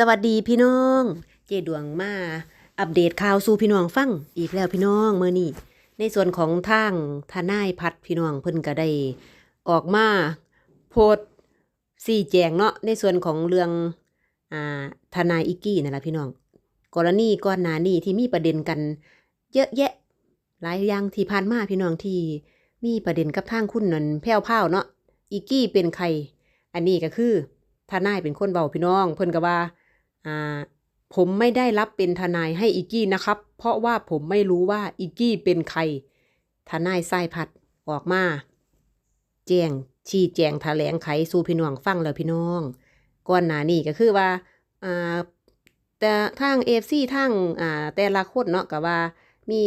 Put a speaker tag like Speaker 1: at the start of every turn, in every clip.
Speaker 1: สวัสดีพี่น้อง เจดวงมาอัปเดตข่าวสู่พี่น้องฟังอีกแล้วพี่น้องเมื่อนี้ในส่วนของทางทนายพัดพี่น้องเพิ่นก็ได้ออกมาโพสสี่แจงเนาะในส่วนของเรื่องอ่าทนายอิกกี้นั่นแหละพี่น้องกรณีก่อนหน้านี้ที่มีประเด็นกัน เยอะแยะ หลายอย่างที่ผ่านมาพี่น้องที่มีประเด็นกับทางคุณนันแพ้วพราเนาะอิกกี้เป็นใคร อันนี้ก็คือทนายเป็นคนเบาพี่น้อง เพิ่นก็ว่าอ่า ผมไม่ได้รับเป็นทนายให้อิกกี้นะครับ เพราะว่าผมไม่รู้ว่าอิกกี้เป็นใคร ทนายไส้พัดออกมาแจ้งชี้แจงแถลงไขสู่พี่น้องฟังแล้วพี่น้อง ก่อนหน้านี้ก็คือว่าแต่ทางเอฟซีทางแต่ละคนเนาะก็ว่ามี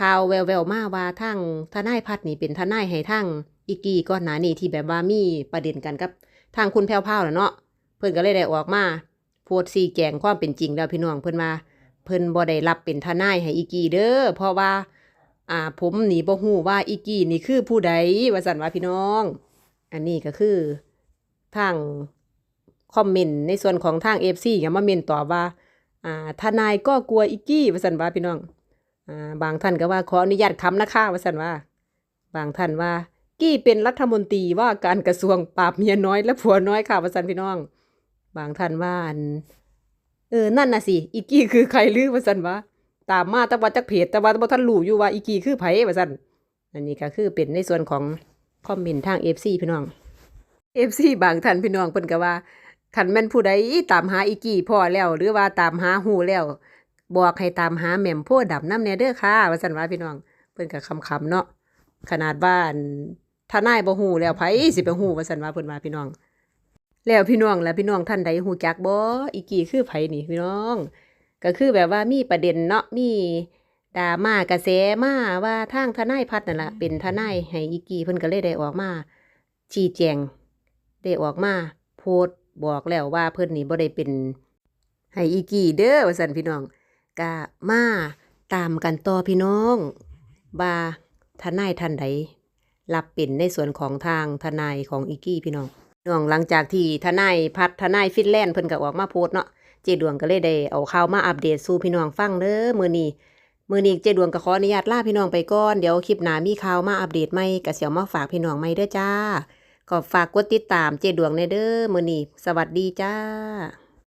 Speaker 1: ข่าวแววๆมาว่าทางทนายพัดนี่เป็นทนายให้ทางอิกี้ก่อนหน้านี้ที่แบบว่ามีประเด็นกันกับ ทางคุณแพรวพราวแล้วเนาะเพิ่อนก็เลยได้ออกมา โพสต์ชี้แจงความเป็นจริงแล้วพี่น้องเพิ่นว่าเพิ่นบ่ได้รับเป็นทนายให้อีกี้เด้อเพราะว่าอ่าผมนี่บ่ฮู้ว่าอีกี้นี่คือผู้ใดว่าซั่นว่าพี่น้อง อันนี้ก็คือทางคอมเมนต์ในส่วนของทาง FC ก็มาเมนตอบว่าอ่าทนายก็กลัวอีกี้ว่าซั่นว่าพี่น้องอ่าบางท่านก็ว่าขออนุญาตคำนะคะว่าซั่นว่า บางท่านว่ากี้เป็นรัฐมนตรีว่าการกระทรวงปราบเมียน้อยและผัวน้อยค่ะว่าซั่นพี่น้อง บางท่านว่าอันเออนั่นน่ะสิอีกี้คือใครลือว่าซั่นวะตามมาต่ว่าจักเพจต่ว่าบ่ทันรู้อยู่ว่าอีกี้คือไผว่าซั่นอันนี้ก็คือเป็นในส่วนของคอมเมนต์ทาง FC พี่น้อง FC บางท่านพี่น้องเพิ่นก็ว่าคันแม่นผู้ใดตามหาอีกี้พ่อแล้ว หรือว่าตามหาฮู้แล้ว บอกให้ตามหาแหม่มโพธิ์ดำน้ำแน่เด้อค่ะว่าซั่นว่าพี่น้องเพิ่นก็คำๆเนาะขนาดว่านทนายบ่ฮู้แล้วไผสิไปฮู้ว่าซั่นว่าเพิ่นว่าพี่น้อง แล้วพี่น้องแล้วพี่น้องท่านใดฮู้จักบ่อีกี้คือไผนี่พี่น้อง ก็คือแบบว่ามีประเด็นเนาะมีดราม่ากระแสมาว่าทางทนายพัฒน์นั่นล่ะเป็นทนายให้อีกี้เพิ่นก็เลยได้ออกมาชี้แจงได้ออกมาโพสต์บอกแล้วว่าเพิ่นนี่บ่ได้เป็นให้อีกี้เด้อว่าซั่นพี่น้องก็มาตามกันต่อพี่น้องว่าทนายท่านใดรับเป็นในส่วนของทางทนายของอีกี้พี่น้อง น้องหลังจากที่ทนายพัดทนายฟินแลนด์เพิ่นก็ออกมาโพสเนาะเจดวงก็เลยได้เอาข่าวมาอัปเดตสู่พี่น้องฟังเด้อมื้อนี้มื้อนี้เจดวงก็ขออนุญาตลาพี่น้องไปก่อนเดี๋ยวคลิปหน้ามีข่าวมาอัปเดตใหม่ก็สิเอามาฝากพี่น้องใหม่เด้อจ้าก็ฝากกดติดตามเจดวงในเด้อมื้อนี้สวัสดีจ้า